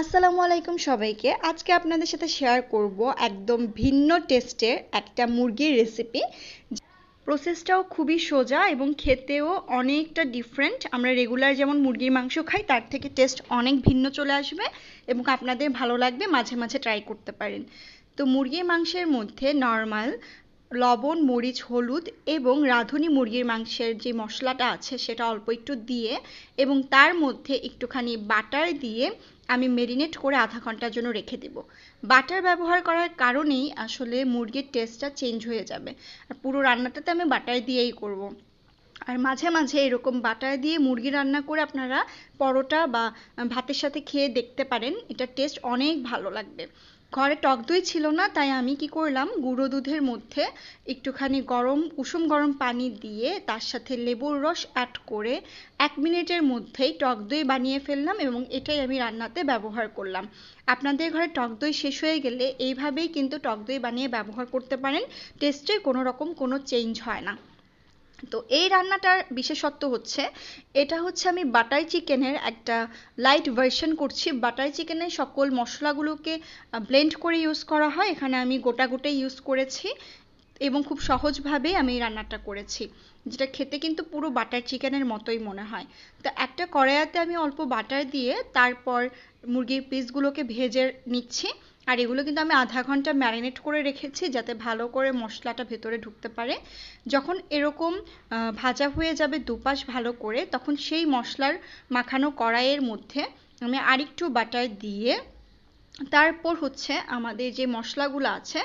আসসালামু আলাইকুম সবাইকে। আজকে আপনাদের সাথে শেয়ার করব একদম ভিন্ন টেস্টের একটা মুরগির রেসিপি প্রসেসটাও খুবই সোজা এবং খেতেও অনেকটা ডিফারেন্ট আমরা রেগুলার যেমন মুরগির মাংস খাই, তার থেকে টেস্ট অনেক ভিন্ন চলে আসবে এবং আপনাদের ভালো লাগবে, মাঝে মাঝে ট্রাই করতে পারেন। তো মুরগির মাংসের মধ্যে নর্মাল লবণ, মরিচ, হলুদ এবং রাঁধুনি মুরগির মাংসের যে মশলাটা আছে, সেটা অল্প একটু দিয়ে এবং তার মধ্যে একটুখানি বাটার দিয়ে আমি মেরিনেট করে আধা ঘণ্টার জন্য রেখে দেব। বাটার ব্যবহার করার কারণেই আসলে মুরগির টেস্টটা চেঞ্জ হয়ে যাবে। আর পুরো রান্নাটাতে আমি বাটার দিয়েই করব। আর মাঝে মাঝে এরকম বাটার দিয়ে মুরগি রান্না করে আপনারা পরোটা বা ভাতের সাথে খেয়ে দেখতে পারেন। এটা টেস্ট অনেক ভালো লাগবে। ঘরে টক দই ছিল না, তাই আমি কি করলাম, গুঁড়ো দুধের মধ্যে একটুখানি গরম, কুসুম গরম পানি দিয়ে তার সাথে লেবুর রস অ্যাড করে এক মিনিটের মধ্যেই টক দই বানিয়ে ফেললাম এবং এটাই আমি রান্নাতে ব্যবহার করলাম। আপনাদের ঘরে টক দই শেষ হয়ে গেলে এইভাবেই কিন্তু টক দই বানিয়ে ব্যবহার করতে পারেন, টেস্টে কোনো রকম কোনো চেঞ্জ হয় না। তো এই রান্নাটার বিশেষত্ব হচ্ছে, এটা হচ্ছে আমি বাটার চিকেনের একটা লাইট ভার্সন করছি। বাটার চিকেনের সকল মশলাগুলোকে ব্লেন্ড করে ইউজ করা হয়। এখানে আমি গোটা গোটাই ইউজ করেছি এবং খুব সহজভাবেই আমি রান্নাটা করেছি, যেটা খেতে কিন্তু পুরো বাটার চিকেনের মতোই মনে হয়। তো একটা কড়াইয়াতে আমি অল্প বাটার দিয়ে তারপর মুরগির পিসগুলোকে ভেজে নিচ্ছি। আর এগুলো কিন্তু আমি আধা ঘণ্টা ম্যারিনেট করে রেখেছি যাতে ভালো করে মশলাটা ভেতরে ঢুকতে পারে। যখন এরকম ভাজা হয়ে যাবে দুপাশ ভালো করে, তখন সেই মশলার মাখানো কড়াইয়ের মধ্যে আমি আরেকটু বাটার দিয়ে তারপর হচ্ছে আমাদের যে মশলাগুলো আছে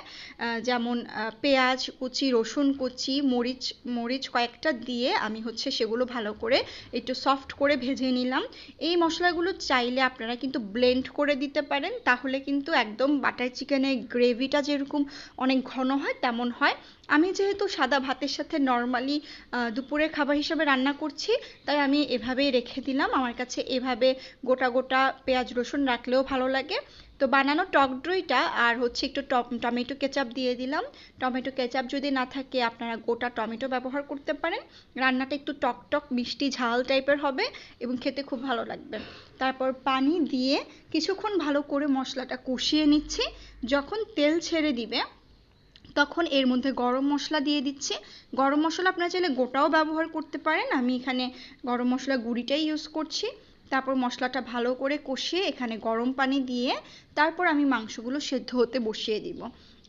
যেমন পেঁয়াজ, কুচি, রসুন কুচি, মরিচ মরিচ কয়েকটা দিয়ে আমি হচ্ছে সেগুলো ভালো করে একটু সফট করে ভেজে নিলাম। এই মশলাগুলো চাইলে আপনারা কিন্তু ব্লেন্ড করে দিতে পারেন, তাহলে কিন্তু একদম বাটার চিকেনের গ্রেভিটা যেরকম অনেক ঘন হয়, তেমন হয়। আমি যেহেতু সাদা ভাতের সাথে নর্মালি দুপুরের খাবার হিসাবে রান্না করছি, তাই আমি এভাবেই রেখে দিলাম। আমার কাছে এভাবে গোটা গোটা পেঁয়াজ, রসুন রাখলেও ভালো লাগে। তো বানানো টক দইটা আর হচ্ছে একটু টমেটো কেচাপ দিয়ে দিলাম। টমেটো কেচাপ যদি না থাকে, আপনারা গোটা টমেটো ব্যবহার করতে পারেন। রান্নাটা একটু টক টক, মিষ্টি ঝাল টাইপের হবে এবং খেতে খুব ভালো লাগবে। তারপর পানি দিয়ে কিছুক্ষণ ভালো করে মশলাটা কষিয়ে নিচ্ছি। যখন তেল ছেড়ে দিবে, তখন এর মধ্যে গরম মশলা দিয়ে দিচ্ছি। গরম মশলা আপনারা চাইলে গোটাও ব্যবহার করতে পারেন। আমি এখানে গরম মশলা গুঁড়িটাই ইউজ করছি। তারপর মশলাটা ভালো করে কষিয়ে এখানে গরম পানি দিয়ে তারপর আমি মাংসগুলো সেদ্ধ হতে বসিয়ে দিব।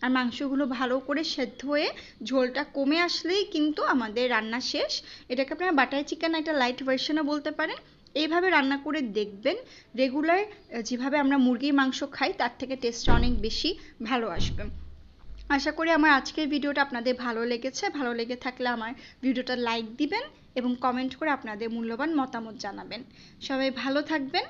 আর মাংসগুলো ভালো করে সেদ্ধ হয়ে ঝোলটা কমে আসলেই কিন্তু আমাদের রান্না শেষ। এটাকে আপনারা বাটার চিকেন, একটা লাইট ভার্সনও বলতে পারেন। এইভাবে রান্না করে দেখবেন, রেগুলার যেভাবে আমরা মুরগির মাংস খাই, তার থেকে টেস্টটা অনেক বেশি ভালো আসবে। আশা করি আমার আজকের ভিডিওটা আপনাদের ভালো লেগেছে। ভালো লেগে থাকলে আমার ভিডিওটা লাইক দিবেন এবং কমেন্ট করে আপনাদের মূল্যবান মতামত জানাবেন। সবাই ভালো থাকবেন।